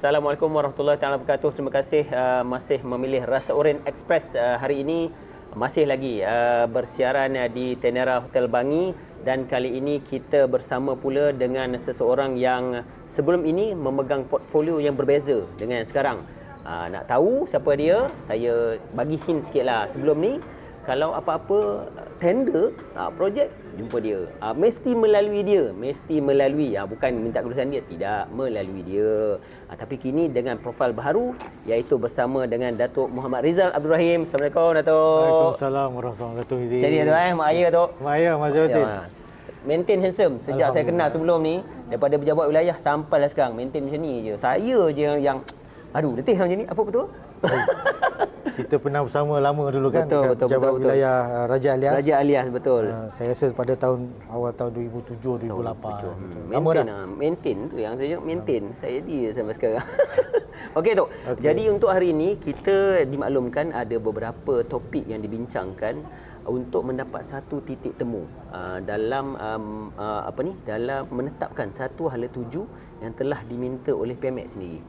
Assalamualaikum warahmatullahi taala wabarakatuh. Terima kasih uh, masih memilih Rasa Oren Express uh, hari ini masih lagi uh, bersiaran uh, di Tenera Hotel Bangi dan kali ini kita bersama pula dengan seseorang yang sebelum ini memegang portfolio yang berbeza dengan sekarang. Uh, nak tahu siapa dia? Saya bagi hint sikitlah. Sebelum ni kalau apa-apa tender uh, projek jumpa dia. Uh, mesti melalui dia. Mesti melalui. Uh, bukan minta kelulusan dia. Tidak melalui dia. Uh, tapi kini dengan profil baru iaitu bersama dengan Datuk Muhammad Rizal Abdul Rahim. Assalamualaikum Datuk. Waalaikumsalam warahmatullahi wabarakatuh Jadi tu eh? Mak ayah Datuk? Mak ayah ya, maintain handsome sejak saya kenal sebelum ni. Daripada pejabat wilayah sampai lah sekarang maintain macam ni je. Saya je yang, yang aduh letih macam ni. Apa betul kita pernah bersama lama dulu kan Betul, betul, pejabat betul, betul. wilayah uh, Raja Alias. Raja Alias betul Uh, saya rasa pada tahun awal tahun 2007 2008. Hmm, Lama maintain dah. Maintain tu yang saya maintain. Saya dia sampai sekarang. Okey tu. Okay. Jadi untuk hari ini kita dimaklumkan ada beberapa topik yang dibincangkan untuk mendapat satu titik temu uh, dalam um, uh, apa ni dalam menetapkan satu hala tuju yang telah diminta oleh PMX sendiri.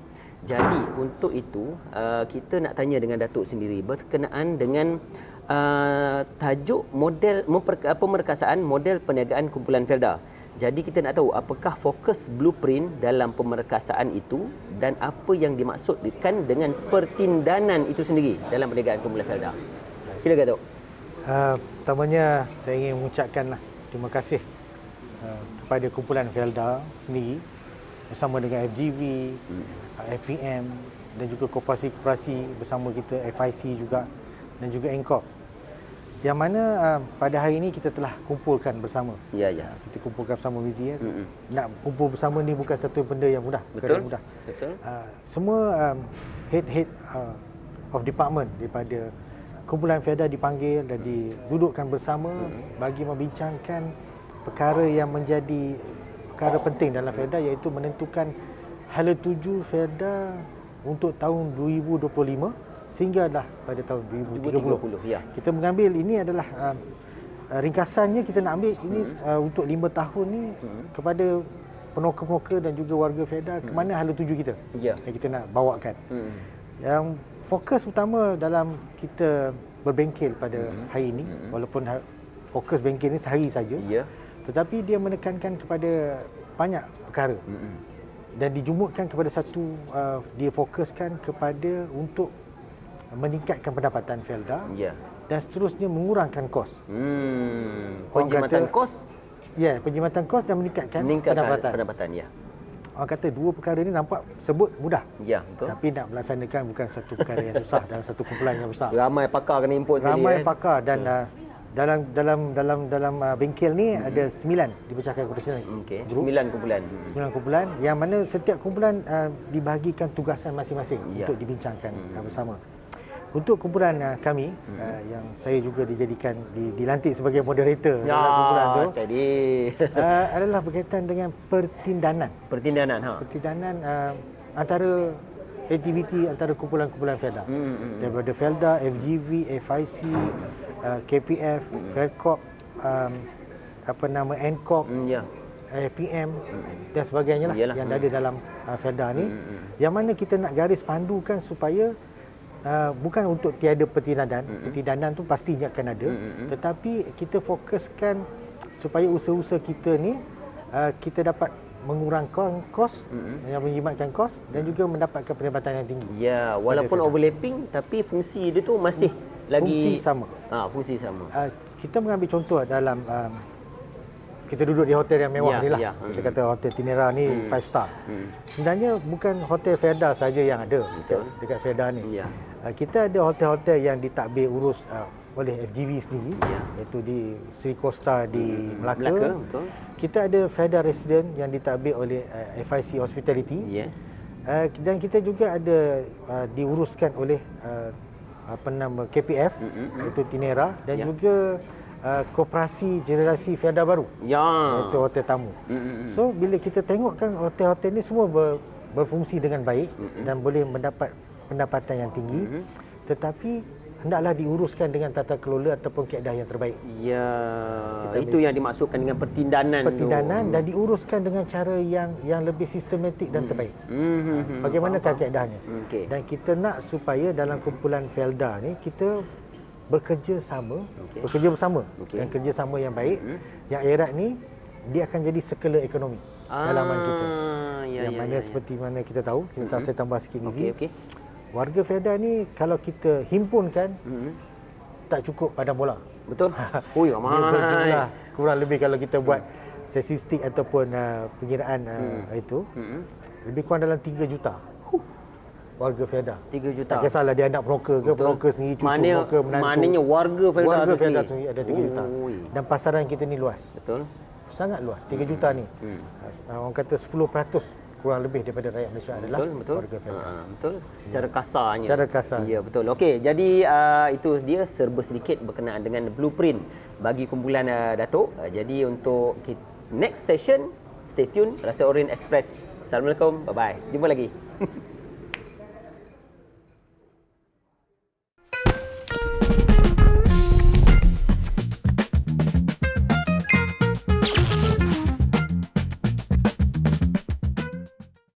Jadi untuk itu uh, kita nak tanya dengan Datuk sendiri berkenaan dengan uh, tajuk model pemerkasaan model perniagaan kumpulan Felda. Jadi kita nak tahu apakah fokus blueprint dalam pemerkasaan itu dan apa yang dimaksudkan dengan pertindanan itu sendiri dalam perniagaan kumpulan Felda. Silakan Datuk. Uh, pertamanya saya ingin mengucapkanlah terima kasih uh, kepada kumpulan Felda sendiri bersama dengan FGV, hmm. uh, FPM dan juga koperasi-koperasi bersama kita FIC juga dan juga Engkop. Yang mana uh, pada hari ini kita telah kumpulkan bersama. Ya ya. Kita kumpulkan bersama Wizi ya. Mm-mm. Nak kumpul bersama ni bukan satu benda yang mudah, yang mudah. Betul. Uh, semua um, head-head uh, of department daripada kumpulan FEDA dipanggil dan didudukkan bersama Mm-hmm. bagi membincangkan perkara yang menjadi perkara penting dalam FEDA iaitu menentukan hala tuju FEDA untuk tahun 2025 sehinggalah pada tahun 2030. 2030 ya. Kita mengambil ini adalah um, uh, ringkasannya kita nak ambil ini Hmm. uh, untuk lima tahun ni kepada penoka-penoka dan juga warga FEDA ke mana hala tuju kita Hmm. Ya. yang kita nak bawakan. Hmm. Yang fokus utama dalam kita berbengkel pada Hmm. hari ini walaupun ha- fokus bengkel ni sehari saja Ya. Tetapi dia menekankan kepada banyak perkara Hmm. dan dijumutkan kepada satu uh, dia fokuskan kepada untuk meningkatkan pendapatan Felda Ya. dan seterusnya mengurangkan kos. Hmm. Orang Penjimatan kata- kos Ya, penjimatan kos dan meningkatkan, meningkatkan pendapatan. pendapatan ya. Orang kata dua perkara ini nampak sebut mudah. Ya, betul. Tapi nak melaksanakan bukan satu perkara yang susah dalam satu kumpulan yang besar. Ramai pakar kena input Ramai kan. pakar dan uh, dalam dalam dalam dalam uh, bengkel ni ada sembilan dipecahkan kepada sembilan Okey, grup, sembilan kumpulan. sembilan kumpulan yang mana setiap kumpulan uh, dibahagikan tugasan masing-masing Ya. untuk dibincangkan uh, bersama. Untuk kumpulan uh, kami uh, yang saya juga dijadikan di, dilantik sebagai moderator dalam kumpulan tu Ya, steady. uh, adalah berkaitan dengan pertindanan. Pertindanan ha. Pertindanan uh, antara aktiviti antara kumpulan-kumpulan Felda. Hmm, hmm, hmm. Daripada Felda, FGV, FIC, uh, KPF, Felcop, um, apa nama NCOP, Hmm, ya. APM dan sebagainya lah Yalah. yang ada dalam uh, Felda ni. Yang mana kita nak garis pandukan supaya uh, bukan untuk tiada pertindanan, pertindanan tu pastinya akan ada, tetapi kita fokuskan supaya usaha-usaha kita ni uh, kita dapat mengurangkan kos yang menjimatkan kos dan juga mendapatkan pendapatan yang tinggi. Ya, walaupun overlapping tapi fungsi dia tu masih lagi Fungsi sama. Ha, fungsi sama. Uh, kita mengambil contoh dalam um, kita duduk di hotel yang mewah Ya, ni lah. ya. Kita kata hotel Tinera ni five star. Sebenarnya bukan hotel Ferda saja yang ada dekat, dekat Ferda ni. Ya. Uh, kita ada hotel-hotel yang ditadbir urus uh, oleh FGV sendiri Ya. iaitu di Sri Costa di Melaka. Melaka, betul. Kita ada Ferda Resident yang ditadbir oleh uh, FIC Hospitality. Yes. Uh, dan kita juga ada uh, diuruskan oleh uh, apa nama KPF mm-hmm. iaitu Tinera dan Ya. juga uh, koperasi generasi Fiada baru Ya. iaitu hotel tamu. Mm-mm. So bila kita tengok kan hotel-hotel ni semua ber, berfungsi dengan baik mm-hmm. dan boleh mendapat pendapatan yang tinggi mm-hmm. tetapi hendaklah diuruskan dengan tata kelola ataupun kaedah yang terbaik. Ya, itu yang dimaksudkan dengan pertindanan Pertindanan tu. dan diuruskan dengan cara yang yang lebih sistematik dan terbaik. Hmm. Bagaimanakah kaedahnya? Okey. Dan kita nak supaya dalam kumpulan Felda ni kita bekerja sama, Okey. bekerja bersama Okey. dan kerjasama yang baik. Yang erat ni dia akan jadi sekela ekonomi dalaman kita. Ah, ya, yang ya, mana ya, ya. seperti mana kita tahu, kita tahu saya tambah sikit Okey, Nizi. okey. Warga Felda ni kalau kita himpunkan Hmm. tak cukup padang bola. Betul? Oh, ya, ramai. kurang lebih kalau kita buat statistik ataupun uh, pengiraan uh, itu Hmm. lebih kurang dalam 3 juta warga Felda. 3 juta. Tak kisahlah dia anak peroka ke, peroka sendiri, cucu Mana, peroka, menantu. Maknanya warga Felda warga tu Felda sendiri. tu ada 3 juta. Oi. Dan pasaran kita ni luas. Betul? Sangat luas. 3 juta ni. Hmm. Orang kata 10% kurang lebih daripada rakyat Malaysia adalah Betul, betul. warga Felda. Ha, betul. Cara kasarnya. Cara kasar. Ya, betul. Okey, jadi uh, itu dia serba sedikit berkenaan dengan blueprint bagi kumpulan uh, Datuk. Uh, jadi untuk kita, next session, stay tune Rasa Orin Express. Assalamualaikum. Bye-bye. Jumpa lagi.